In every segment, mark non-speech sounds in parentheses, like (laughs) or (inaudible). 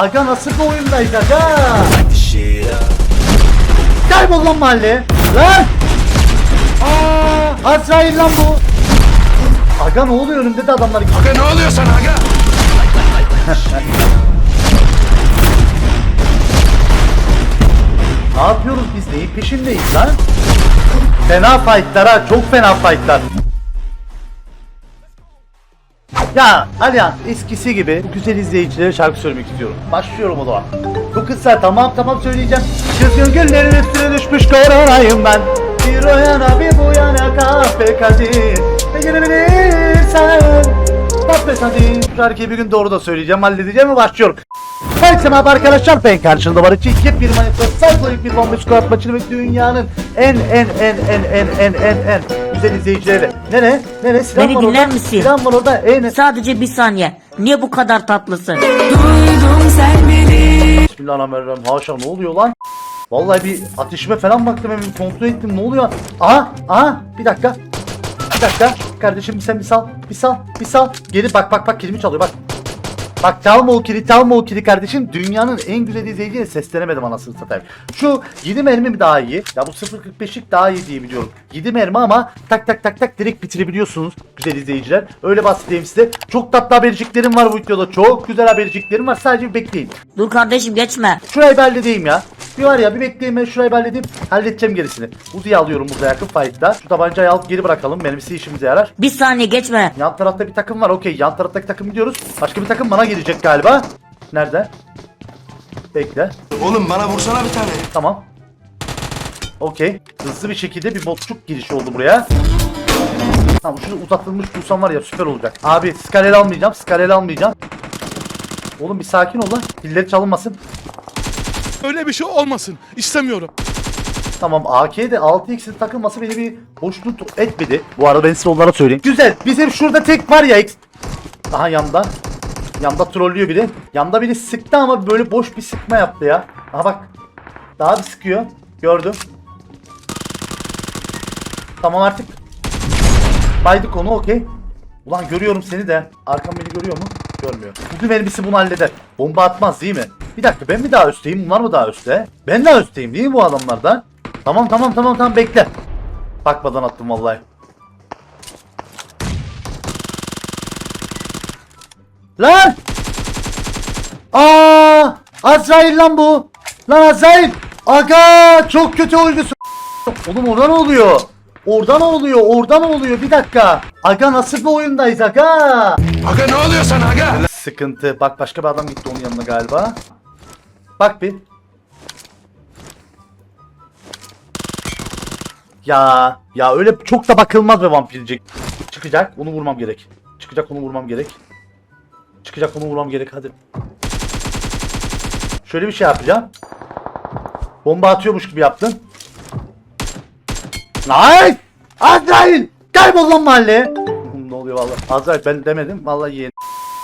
Aga nasıl bir oyundayız aga? Kaybol lan mahalle. Lan! Aa, Azrail lan bu. Aga ne oluyor önümde de adamlar gidiyor. Aga ne oluyor sana aga? Ne yapıyoruz biz neyin peşindeyiz lan? Fena fightlar ha çok fena fightlar. Ya Alihan eskisi gibi bu güzel izleyicilere şarkı söylemek istiyorum. Başlıyorum o zaman. Bu kısa tamam tamam söyleyeceğim. Kızgın güllerin üstüne düşmüş koronayım ben. Bir o yana bir bu yana kahpe kadir. Ne gelebilirsen kahpe kadir. Şarkıyı bir gün doğru da söyleyeceğim halledeceğim ve başlıyorum. Herkese merhaba arkadaşlar ben karşında var için bir manifest sayfalık bir bomba çıkart maçını ve dünyanın en en en en en en en en güzel izleyicileri. Nere? Nere? Sinan Beni var dinler orada. misin? Sinan var orada. En Sadece bir saniye. Niye bu kadar tatlısın? Bismillahirrahmanirrahim. Haşa ne oluyor lan? Vallahi bir ateşime falan baktım hemen kontrol ettim ne oluyor? Aha aha bir dakika. Bir dakika. Kardeşim sen bir sal. Bir sal. Bir sal. Geri bak bak bak kilimi çalıyor bak. Bak çalma o kili çalma o kardeşim. Dünyanın en güzel izleyiciye seslenemedim anasını satayım. Şu 7 mermi mi daha iyi? Ya bu 0.45'lik daha iyi diye biliyorum. 7 mermi ama tak tak tak tak direkt bitirebiliyorsunuz güzel izleyiciler. Öyle bahsedeyim size. Çok tatlı haberciklerim var bu videoda. Çok güzel haberciklerim var. Sadece bekleyin. Dur kardeşim geçme. Şurayı bir halledeyim ya. Bir var ya bir bekleyin ben şurayı halledeyim. Halledeceğim gerisini. Uzi'yi alıyorum burada yakın fight'ta. Şu tabancayı alıp geri bırakalım. Benimsi işimize yarar. Bir saniye geçme. Yan tarafta bir takım var. Okey. Yan taraftaki takım gidiyoruz. Başka bir takım bana gelecek galiba. Nerede? Bekle. Oğlum bana vursana bir tane. Tamam. Okey. Hızlı bir şekilde bir botçuk girişi oldu buraya. Tamam şunu uzatılmış bulsam var ya süper olacak. Abi skaleli almayacağım. Skaleli almayacağım. Oğlum bir sakin ol lan. Pilleri çalınmasın. Öyle bir şey olmasın. İstemiyorum. Tamam AK'de 6x'in takılması beni bir hoşnut etmedi. Bu arada ben size onlara söyleyeyim. Güzel. Bizim şurada tek var ya X. Aha yanda. Yanda trollüyor biri. Yanda biri sıktı ama böyle boş bir sıkma yaptı ya. Aha bak. Daha bir sıkıyor. Gördüm. Tamam artık. Baydık onu okey. Ulan görüyorum seni de. Arkam beni görüyor mu? Görmüyor. Bugün elbisi bunu halleder. Bomba atmaz değil mi? Bir dakika ben mi daha üstteyim? Bunlar mı daha üstte? Ben daha üstteyim değil mi bu adamlardan? Tamam tamam tamam tamam bekle. Bakmadan attım vallahi. Lan! Aa! Azrail lan bu. Lan Azrail. Aga çok kötü oyuncusun. Oğlum orada ne oluyor? Orada ne oluyor? Orada ne oluyor? Bir dakika. Aga nasıl bir oyundayız aga? Aga ne oluyor sana aga? Sıkıntı. Bak başka bir adam gitti onun yanına galiba. Bak bir. Ya ya öyle çok da bakılmaz be vampircik. Çıkacak onu vurmam gerek. Çıkacak onu vurmam gerek. Çıkacak onu vurmam gerek hadi. Şöyle bir şey yapacağım. Bomba atıyormuş gibi yaptım. Lan! Azrail! Kaybol lan mahalleye. ne oluyor vallahi? Azrail ben demedim vallahi yeğen.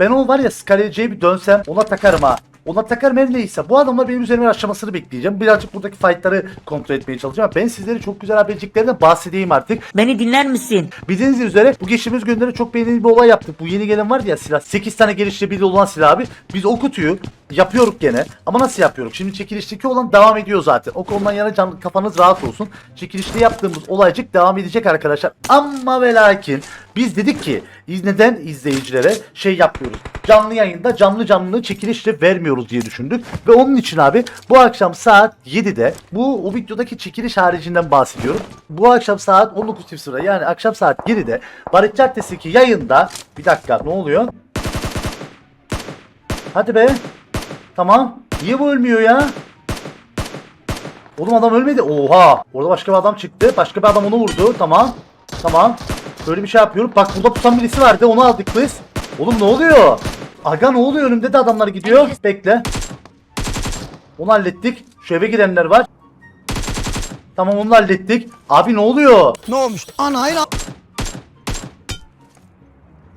Ben o var ya Scarlet'e bir dönsem ona takarım ha. Ona takarım her neyse. Bu adamla benim üzerime aşamasını bekleyeceğim. Birazcık buradaki fightları kontrol etmeye çalışacağım. Ben sizlere çok güzel haberciklerden bahsedeyim artık. Beni dinler misin? Bildiğiniz üzere bu geçtiğimiz günlerde çok beğenili bir olay yaptık. Bu yeni gelen var ya silah. 8 tane geliştirebilir olan silah abi. Biz o kutuyu yapıyoruz gene. Ama nasıl yapıyoruz? Şimdi çekilişteki olan devam ediyor zaten. O konudan yana canlı kafanız rahat olsun. Çekilişte yaptığımız olaycık devam edecek arkadaşlar. Ama ve lakin biz dedik ki neden izleyicilere şey yapmıyoruz. Canlı yayında canlı canlı çekilişle vermiyoruz diye düşündük. Ve onun için abi bu akşam saat 7'de bu o videodaki çekiliş haricinden bahsediyorum. Bu akşam saat 19.00 yani akşam saat 7'de Barış Caddesi'ndeki yayında bir dakika ne oluyor? Hadi be. Tamam. Niye bu ölmüyor ya? Oğlum adam ölmedi. Oha. Orada başka bir adam çıktı. Başka bir adam onu vurdu. Tamam. Tamam. Böyle bir şey yapıyorum. Bak burada pusan birisi vardı. Onu aldık biz. Oğlum ne oluyor? Aga ne oluyor? Önümde de adamlar gidiyor. Bekle. Onu hallettik. Şu eve girenler var. Tamam onu hallettik. Abi ne oluyor? Ne olmuş? Anayla.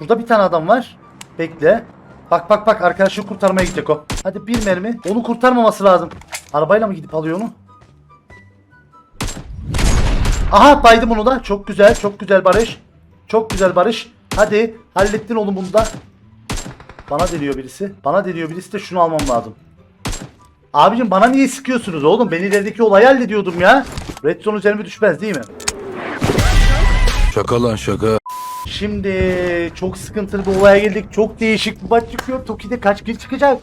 Burada bir tane adam var. Bekle. Bak bak bak arkadaşı kurtarmaya gidecek o. Hadi bir mermi. Onu kurtarmaması lazım. Arabayla mı gidip alıyor onu? Aha baydım onu da. Çok güzel. Çok güzel Barış. Çok güzel Barış. Hadi hallettin oğlum bunu da. Bana deniyor birisi. Bana deniyor birisi de şunu almam lazım. Abicim bana niye sıkıyorsunuz oğlum? Ben ilerideki olayı hallediyordum ya. Red zone üzerime düşmez değil mi? Şaka lan şaka. Şimdi çok sıkıntılı bir olaya geldik. Çok değişik bir maç çıkıyor. Toki'de kaç kill çıkacak?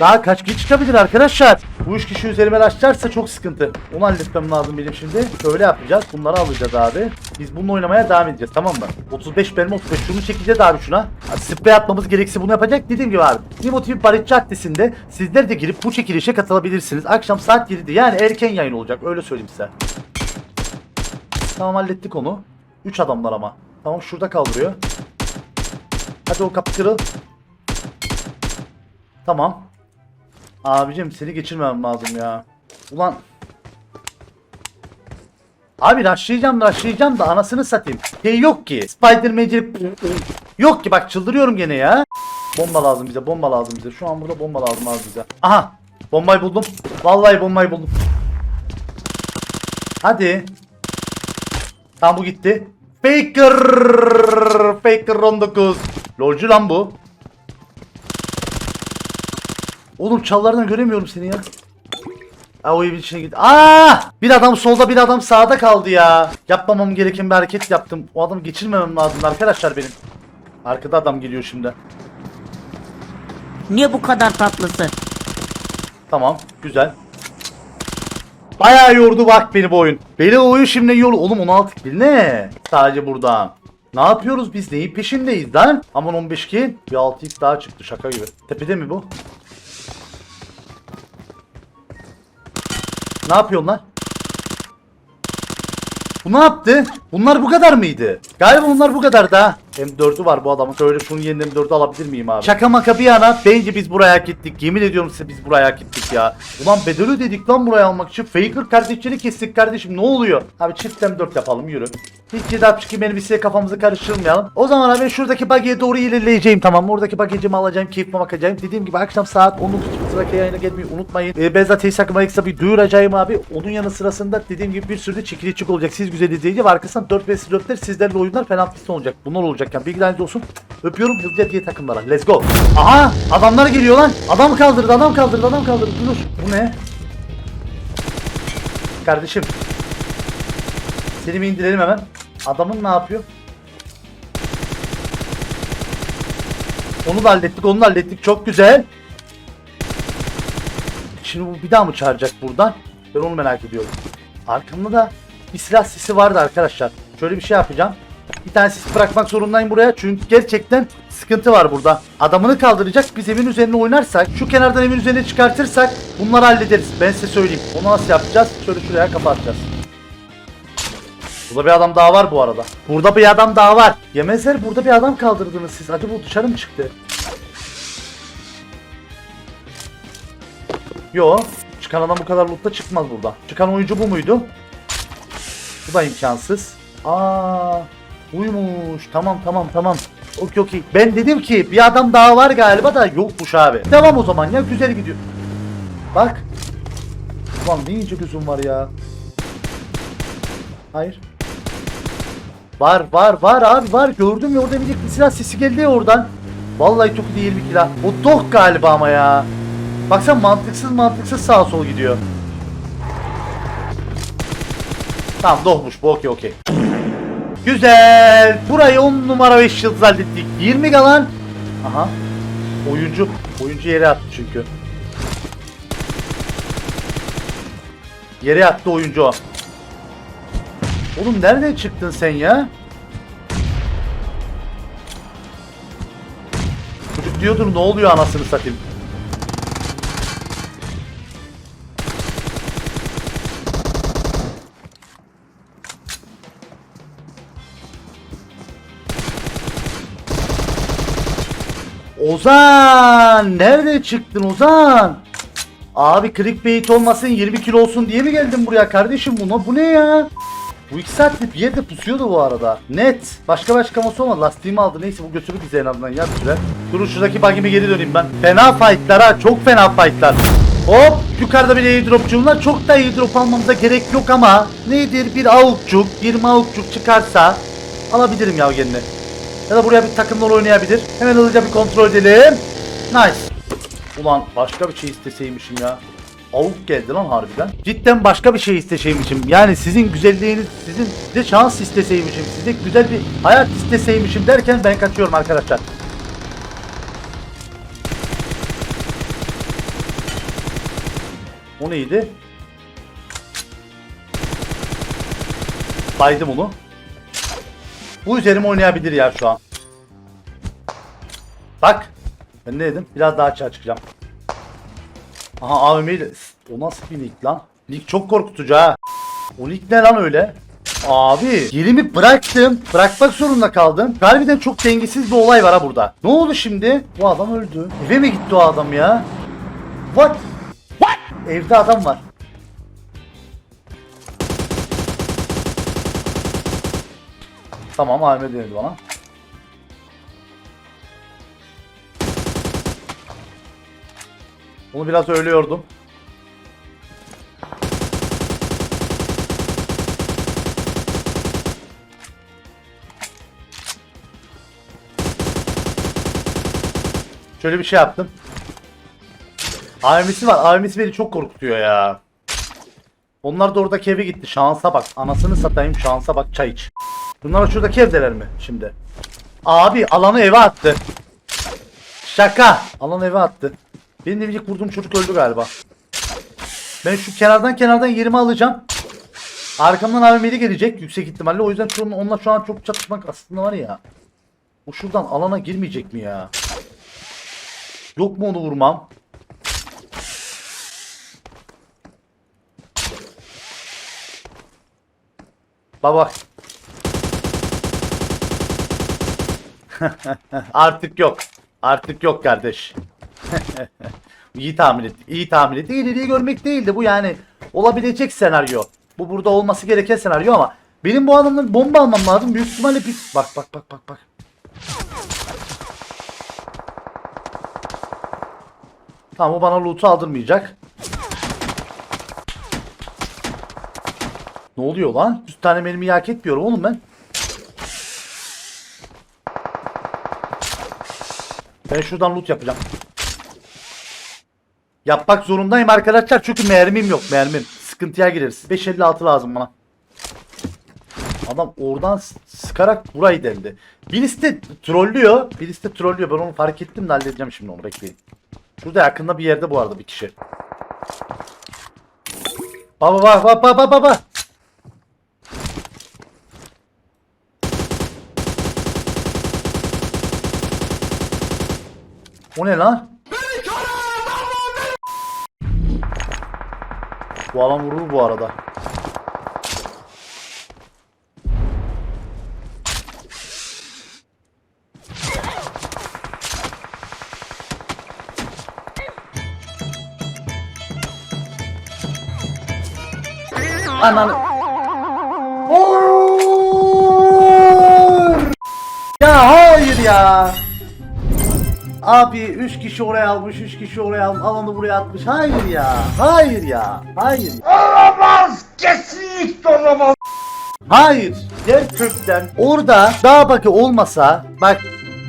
Daha kaç kill çıkabilir arkadaşlar? Bu üç kişi üzerime açarsa çok sıkıntı. Onu halletmem lazım benim şimdi. Öyle yapacağız. Bunları alacağız abi. Biz bununla oynamaya devam edeceğiz tamam mı? 35 benim 35. Şunu çekeceğiz abi şuna. Ha, Sprey atmamız gerekse bunu yapacak. Dediğim gibi abi. Nimo TV Barış Caddesi'nde sizler de girip bu çekilişe katılabilirsiniz. Akşam saat 7'de yani erken yayın olacak. Öyle söyleyeyim size. Tamam hallettik onu. 3 adamlar ama. Tamam şurada kaldırıyor. Hadi o kapı kırıl. Tamam. Abicim seni geçirmem lazım ya. Ulan. Abi rushlayacağım rushlayacağım da anasını satayım. Şey yok ki. Spider-Man'cilik yok ki bak çıldırıyorum gene ya. Bomba lazım bize bomba lazım bize. Şu an burada bomba lazım abi bize. Aha. Bombayı buldum. Vallahi bombayı buldum. Hadi. Tamam bu gitti. Faker. Faker 19. Lolcu lan bu. Oğlum çallardan göremiyorum seni ya. Aa o evin içine git. Aa! Bir adam solda bir adam sağda kaldı ya. Yapmamam gereken bir hareket yaptım. O adamı geçirmemem lazım arkadaşlar benim. Arkada adam geliyor şimdi. Niye bu kadar tatlısın? Tamam güzel. Bayağı yordu bak beni bu oyun. Beni o oyun şimdi yordu. Oğlum 16 kill ne? Sadece burada. Ne yapıyoruz biz neyin peşindeyiz lan? Aman 15 kill. Bir 6 x daha çıktı şaka gibi. Tepede mi bu? Ne yapıyorsun lan? Bu ne yaptı? Bunlar bu kadar mıydı? Galiba bunlar bu kadar da. M4'ü var bu adamın. Şöyle şunun yeniden M4'ü alabilir miyim abi? Şaka maka bir yana bence biz buraya hak ettik. Yemin ediyorum size biz buraya hak ettik ya. Ulan bedeli dedik lan buraya almak için. Faker kardeşleri kestik kardeşim ne oluyor? Abi çift M4 yapalım yürü. Hiç 762 elbiseye kafamızı karıştırmayalım. O zaman abi şuradaki buggy'e doğru ilerleyeceğim tamam mı? Oradaki buggy'cimi alacağım, keyfime bakacağım. Dediğim gibi akşam saat 19.30'daki yayına gelmeyi unutmayın. Ee, ben zaten Teksa Extra bir duyuracağım abi. Onun yanı sırasında dediğim gibi bir sürü de çekilişçik olacak. Siz güzel izleyici ve arkasından 4 vs 4'ler sizlerle oyunlar falan olacak. Bunlar olacak yani bilgileriniz olsun. Öpüyorum hızlıca diye takımlara. Let's go. Aha adamlar geliyor lan. Adam kaldırdı adam kaldırdı adam kaldırdı. Dur. Bu ne? Kardeşim. Seni bir indirelim hemen. Adamın ne yapıyor? Onu da hallettik, onu da hallettik. Çok güzel. Şimdi bu bir daha mı çağıracak buradan? Ben onu merak ediyorum. Arkamda da bir silah sesi vardı arkadaşlar. Şöyle bir şey yapacağım. Bir tane sis bırakmak zorundayım buraya. Çünkü gerçekten sıkıntı var burada. Adamını kaldıracak. Biz evin üzerine oynarsak, şu kenardan evin üzerine çıkartırsak bunları hallederiz. Ben size söyleyeyim. Onu nasıl yapacağız? Şöyle şuraya kapatacağız. Burada bir adam daha var bu arada. Burada bir adam daha var. Yemezler burada bir adam kaldırdınız siz. Hadi bu dışarı mı çıktı? Yo. Çıkan adam bu kadar loot'ta çıkmaz burada. Çıkan oyuncu bu muydu? Bu da imkansız. Aa, uymuş. Tamam tamam tamam. Okey okey. Ben dedim ki bir adam daha var galiba da yokmuş abi. Devam o zaman ya güzel gidiyor. Bak. Ulan ne ince gözüm var ya. Hayır. Var var var abi var gördüm ya orada bir silah sesi geldi ya oradan. Vallahi çok değil bir kilah. O dog galiba ama ya. Baksana mantıksız mantıksız sağa sola gidiyor. Tamam dohmuş bu okey okey. Güzel. Burayı 10 numara 5 yıldız hallettik. 20 galan. Aha. Oyuncu. Oyuncu yere attı çünkü. Yere attı oyuncu. Oğlum nereden çıktın sen ya? Çocuk diyordur ne oluyor anasını satayım. Ozan! Nerede çıktın Ozan? Abi clickbait olmasın 20 kilo olsun diye mi geldin buraya kardeşim buna? Bu ne ya? Bu iki saatte bir yerde pusuyordu bu arada. Net. Başka başka masa olmadı. Lastiğimi aldı. Neyse bu götürür bize en azından ya bir süre. Durun şuradaki bug'ime geri döneyim ben. Fena fightlar ha. Çok fena fightlar. Hop yukarıda bir airdropçum var. Çok da airdrop almamıza gerek yok ama nedir bir avukçuk, bir mavukçuk çıkarsa alabilirim ya kendine. Ya da buraya bir takımla oynayabilir. Hemen hızlıca bir kontrol edelim. Nice. Ulan başka bir şey isteseymişim ya. Avuk geldi lan harbiden. Cidden başka bir şey isteseymişim. Yani sizin güzelliğiniz, sizin size şans isteseymişim, size güzel bir hayat isteseymişim derken ben kaçıyorum arkadaşlar. O neydi? Baydım onu. Bu üzerime oynayabilir ya şu an. Bak. Ben ne dedim? Biraz daha açığa çıkacağım. Aha AVM ile... O nasıl bir nick lan? Nick çok korkutucu ha. O nick ne lan öyle? Abi yerimi bıraktım. Bırakmak zorunda kaldım. Harbiden çok dengesiz bir olay var ha burada. Ne oldu şimdi? Bu adam öldü. Eve mi gitti o adam ya? What? What? Evde adam var. Tamam AVM denedi bana. Onu biraz ölüyordum. Şöyle bir şey yaptım. AVM'si var. AVM'si beni çok korkutuyor ya. Onlar da oradaki eve gitti. Şansa bak. Anasını satayım şansa bak çay iç. Bunlar şuradaki evdeler mi şimdi? Abi alanı eve attı. Şaka. Alanı eve attı. Benim de bir kurduğum çocuk öldü galiba. Ben şu kenardan kenardan yerimi alacağım. Arkamdan AVM'li gelecek yüksek ihtimalle. O yüzden şu, onunla şu an çok çatışmak aslında var ya. O şuradan alana girmeyecek mi ya? Yok mu onu vurmam? Baba. (laughs) Artık yok. Artık yok kardeş. (laughs) iyi tahmin ettik. İyi tahmin ettik. İleriyi görmek değildi bu yani. Olabilecek senaryo. Bu burada olması gereken senaryo ama benim bu adamdan bomba almam lazım. Büyük ihtimalle bir... Bak bak bak bak bak. Tamam o bana loot'u aldırmayacak. Ne oluyor lan? 100 tane mermiyi hak etmiyorum oğlum ben. Ben şuradan loot yapacağım. Yapmak zorundayım arkadaşlar çünkü mermim yok mermim. Sıkıntıya gireriz. 556 lazım bana. Adam oradan sıkarak burayı deldi. Birisi de trollüyor. Birisi de trollüyor. Ben onu fark ettim de halledeceğim şimdi onu bekleyin. Şurada yakında bir yerde bu arada bir kişi. Baba bak bak bak bak O ne lan? Bu alan vurur bu arada. Ananı. Ya hayır ya. Abi 3 kişi oraya almış, 3 kişi oraya almış, alanı buraya atmış. Hayır ya. Hayır ya. Hayır. Olamaz. Kesinlikle olamaz. Hayır. Gerçekten orada dağ bakı olmasa bak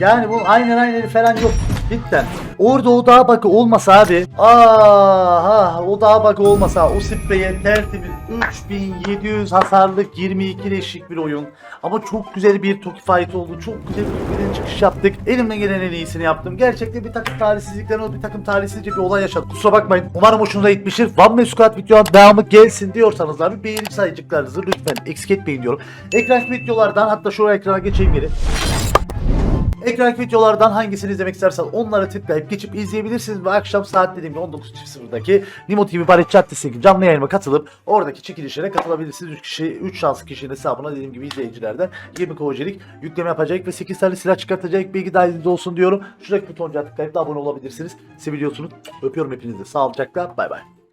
yani bu aynen aynen falan yok. Cidden. Orada o dağ bakı olmasa abi. Aa, o dağ bakı olmasa o spreye tertemiz 3700 hasarlık 22 leşlik bir oyun. Ama çok güzel bir Toki fight oldu. Çok güzel bir çıkış yaptık. Elimden gelen en iyisini yaptım. Gerçekten bir takım talihsizlikten oldu. Bir takım talihsizce bir olay yaşadık. Kusura bakmayın. Umarım hoşunuza gitmiştir. One Man Squad videonun devamı gelsin diyorsanız abi beğenip sayıcıklarınızı lütfen eksik etmeyin diyorum. Ekran videolardan hatta şu ekrana geçeyim geri. Ekran videolardan hangisini izlemek istersen onları tıklayıp geçip izleyebilirsiniz ve akşam saat dediğim gibi 19.00'daki Nimo TV Barış Caddesi'ndeki canlı yayınıma katılıp oradaki çekilişlere katılabilirsiniz. 3 kişi 3 şanslı kişinin hesabına dediğim gibi izleyicilerden 20 kovacelik yükleme yapacak ve 8 tane silah çıkartacak bilgi dahilinizde olsun diyorum. Şuradaki butoncuğa tıklayıp da abone olabilirsiniz. Seviliyorsunuz. Öpüyorum hepinizi. Sağlıcakla. Bay bay.